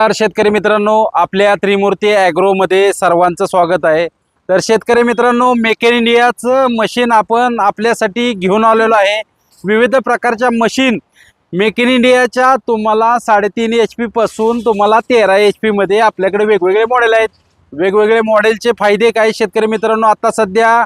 नमस्कार शेतकरी मित्रांनो आपल्या त्रिमूर्ती ॲग्रोमध्ये सर्वांचं स्वागत आहे. तर शेतकरी मित्रांनो मेक इन इंडियाचं मशीन आपण आपल्यासाठी घेऊन आलेलो आहे. विविध प्रकारच्या मशीन मेक इन इंडियाच्या तुम्हाला साडेतीन एच पीपासून तुम्हाला तेरा एच पीमध्ये आपल्याकडे वेगवेगळे मॉडेल आहेत. वेगवेगळे मॉडेलचे फायदे काय? शेतकरी मित्रांनो आता सध्या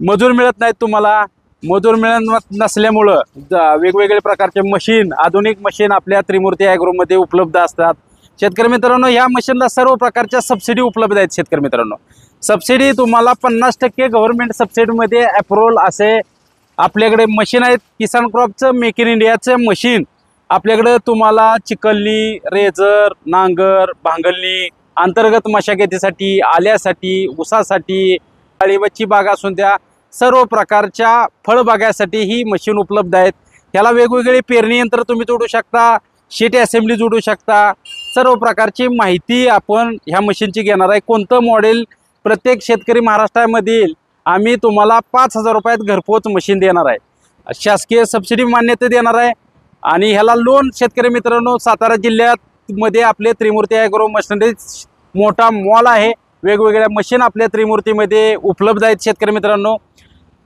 मजूर मिळत नाहीत तुम्हाला. मजूर मिळत नसल्यामुळं ज- वेगवेगळे प्रकारचे मशीन आधुनिक मशीन आपल्या त्रिमूर्ती ॲग्रोमध्ये उपलब्ध असतात. शेतकरी मित्रांनो या मशीनला सर्व प्रकारच्या सबसिडी उपलब्ध आहेत शेतकरी मित्रांनो. सबसिडी तुम्हाला पन्नास टक्के गव्हर्नमेंट सबसिडीमध्ये अप्रुव्हल असे आपल्याकडे मशीन आहेत. किसान क्रॉपचं मेक इन इंडियाचं मशीन आपल्याकडं तुम्हाला चिकलनी रेजर नांगर भांगलनी अंतर्गत मशागतीसाठी आल्यासाठी ऊसासाठी डाळिंबाची बाग असून त्या सर्व प्रकारच्या फळबागासाठी ही मशीन उपलब्ध आहेत. ह्याला वेगवेगळे पेरणी यंत्र तुम्ही जोडू शकता शीट असेंब्ली जोडू शकता. सर्व प्रकारची माहिती आपण ह्या मशीनची घेणार आहे. कोणतं मॉडेल प्रत्येक शेतकरी महाराष्ट्रामधील आम्ही तुम्हाला पाच हजार रुपयात घरपोच मशीन देणार आहे. शासकीय सबसिडी मान्यता देणार आहे. आणि ह्याला लोन शेतकरी मित्रांनो सातारा जिल्ह्यात मध्ये आपले त्रिमूर्ती ॲग्रो मशिनरी मोठा मॉल आहे. वेगवेगळ्या मशीन आपल्या त्रिमूर्तीमध्ये उपलब्ध आहेत शेतकरी मित्रांनो.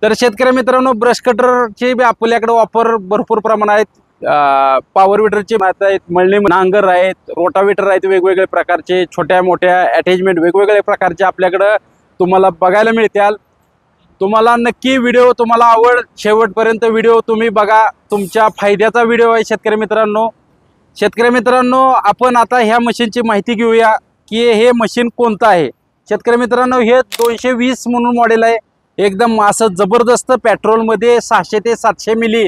तर शेतकरी मित्रांनो ब्रश कटरचे बी आपल्याकडे वापर भरपूर प्रमाणात आहेत. पॉवर विटरचे माहिती आहेत मळणी नांगर आहेत रोटावेटर आहेत वेगवेगळे प्रकारचे छोट्या मोठ्या अटॅचमेंट वेगवेगळ्या प्रकारचे आपल्याकडं तुम्हाला बघायला मिळतील. तुम्हाला नक्की व्हिडिओ तुम्हाला आवड शेवटपर्यंत व्हिडिओ तुम्ही बघा. तुमच्या फायद्याचा व्हिडिओ आहे शेतकरी मित्रांनो. शेतकरी मित्रांनो आपण आता ह्या मशीनची माहिती घेऊया की हे मशीन कोणतं आहे. शेतकरी मित्रांनो हे दोनशे वीस म्हणून मॉडेल आहे. एकदम असं जबरदस्त पेट्रोलमध्ये सहाशे ते सातशे मिली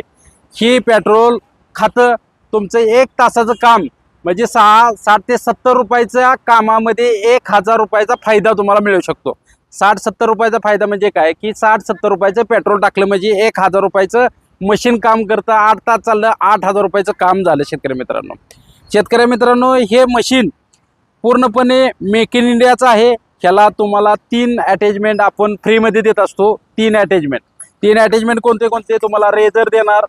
ही पेट्रोल खातं तुमचं एक तासाचं काम म्हणजे सहा साठ ते सत्तर रुपयाच्या कामामध्ये एक हजार रुपयाचा फायदा तुम्हाला मिळू शकतो. साठ सत्तर रुपयाचा फायदा म्हणजे काय? की साठ सत्तर रुपयाचं पेट्रोल टाकलं म्हणजे एक हजार रुपयाचं मशीन काम करतं आठ तास चाललं आठ हजार रुपयाचं काम झालं शेतकरी मित्रांनो. शेतकरी मित्रांनो हे मशीन पूर्णपणे मेक इन इंडियाचं आहे. ह्याला तुम्हाला तीन अटॅचमेंट आपण फ्रीमध्ये देत असतो. तीन अटॅचमेंट तीन अटॅचमेंट कोणते कोणते? तुम्हाला रेजर देणार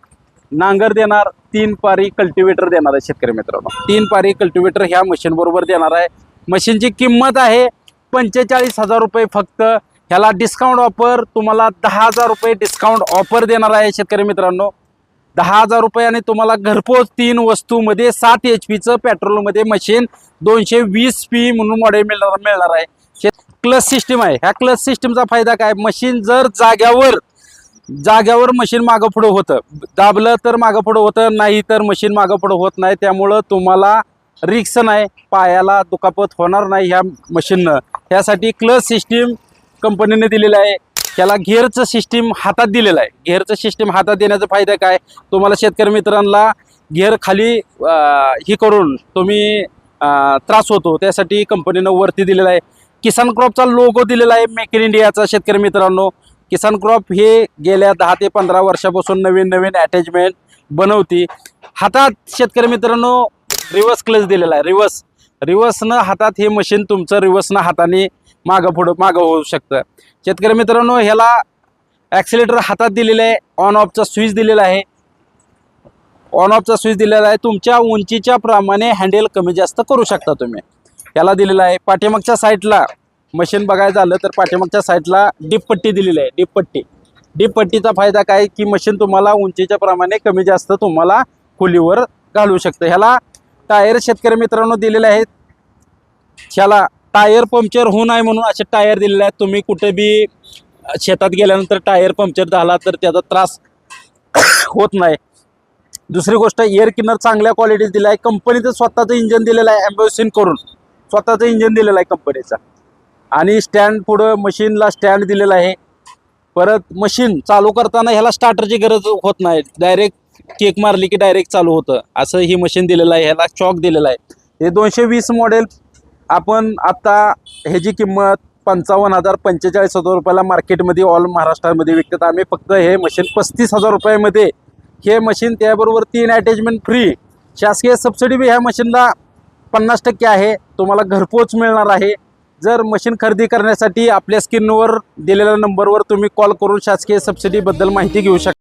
नांगर देणार तीन पारी कल्टिवेटर देणार आहे शेतकरी मित्रांनो. तीन पारी कल्टिवेटर ह्या मशीनबरोबर देणार आहे. मशीनची किंमत आहे पंचेचाळीस हजार रुपये फक्त. ह्याला डिस्काउंट ऑफर तुम्हाला दहा हजार रुपये डिस्काउंट ऑफर देणार आहे शेतकरी मित्रांनो. दहा हजार रुपयाने तुम्हाला घरपोच तीन वस्तूमध्ये सात एच पीचं पेट्रोलमध्ये मशीन दोनशे वीस पी म्हणून मॉडेल मिळणार मिळणार आहे. क्लच सिस्टीम आहे. ह्या क्लच सिस्टीमचा फायदा काय? मशीन जर जाग्यावर जाग्यावर मशीन मागं पुढं होतं. दाबलं तर मागं पुढं होतं नाही तर मशीन मागं पुढं होत नाही. त्यामुळं तुम्हाला रिक्स नाही. पायाला दुखापत होणार नाही ह्या मशीननं. ह्यासाठी क्लच सिस्टीम कंपनीने दिलेलं आहे. त्याला घेरचं सिस्टीम हातात दिलेलं आहे. घेरचं सिस्टीम हातात देण्याचा फायदा काय? तुम्हाला शेतकरी मित्रांना घेर खाली ही करून तुम्ही त्रास होतो. त्यासाठी कंपनीनं वरती दिलेलं आहे. किसान क्रॉपचा लोगो दिलेला आहे मेक इन इंडियाचा शेतकरी मित्रांनो. किसान क्रॉप हे गेल्या दहा ते पंधरा वर्षापासून नवीन नवीन अटॅचमेंट बनवती. हातात शेतकरी मित्रांनो रिवर्स क्लच दिलेला आहे. रिवर्स रिवर्सनं हातात हे मशीन तुमचं रिवर्सनं हाताने मागं पुढं मागं होऊ शकतं. शेतकरी मित्रांनो ह्याला ॲक्सिलेटर हातात दिलेलं आहे. ऑन ऑफचा स्विच दिलेला आहे. ऑन ऑफचा स्विच दिलेला आहे. तुमच्या उंचीच्या प्रमाणे हँडल कमी जास्त करू शकता तुम्ही. याला दिलेला आहे. पाठीमागच्या साईडला मशीन बघायचं झालं तर पाठीमागच्या साईडला डीप पट्टी दिलेली आहे. डीप पट्टी. डीप पट्टीचा फायदा काय? की मशीन तुम्हाला उंचीच्या प्रमाणे कमी जास्त तुम्हाला खोलीवर घालू शकतं. ह्याला टायर शेतकरी मित्रांनो दिलेले आहेत. ह्याला टायर पंक्चर होऊ नये म्हणून असे टायर दिलेले आहेत. तुम्ही कुठे बी शेतात गेल्यानंतर टायर पंक्चर झाला तर त्याचा त्रास होत नाही. दुसरी गोष्ट एअर किनर चांगल्या क्वालिटीचं दिलं आहे कंपनीचं स्वतःचं इंजन दिलेलं आहे ॲम्बोसिन करून. स्वतःचं इंजन दिलेलं आहे कंपनीचा. आणि स्टँड पुढं मशीनला स्टँड दिलेलं आहे. परत मशीन चालू करताना ह्याला स्टार्टरची गरज होत नाही. डायरेक्ट केक मारली की डायरेक्ट चालू होतं. असं ही मशीन दिलेलं आहे. ह्याला चॉक दिलेला आहे. हे दोनशे वीस मॉडेल आपण आत्ता ह्याची किंमत पंचावन्न हजार पंचेचाळीस हजार रुपयाला मार्केटमध्ये ऑल महाराष्ट्रामध्ये विकतात. आम्ही फक्त हे मशीन पस्तीस हजार रुपयामध्ये हे मशीन त्याबरोबर तीन अटॅचमेंट फ्री शासकीय सबसिडी बी ह्या मशीनला पन्नास टक्के आहे. तुम्हाला घरपोच मिळणार आहे. जर मशीन खरेदी करण्यासाठी आपल्या स्क्रीनवर दिलेल्या नंबरवर तुम्ही कॉल करून शासकीय सबसिडीबद्दल माहिती घेऊ शकता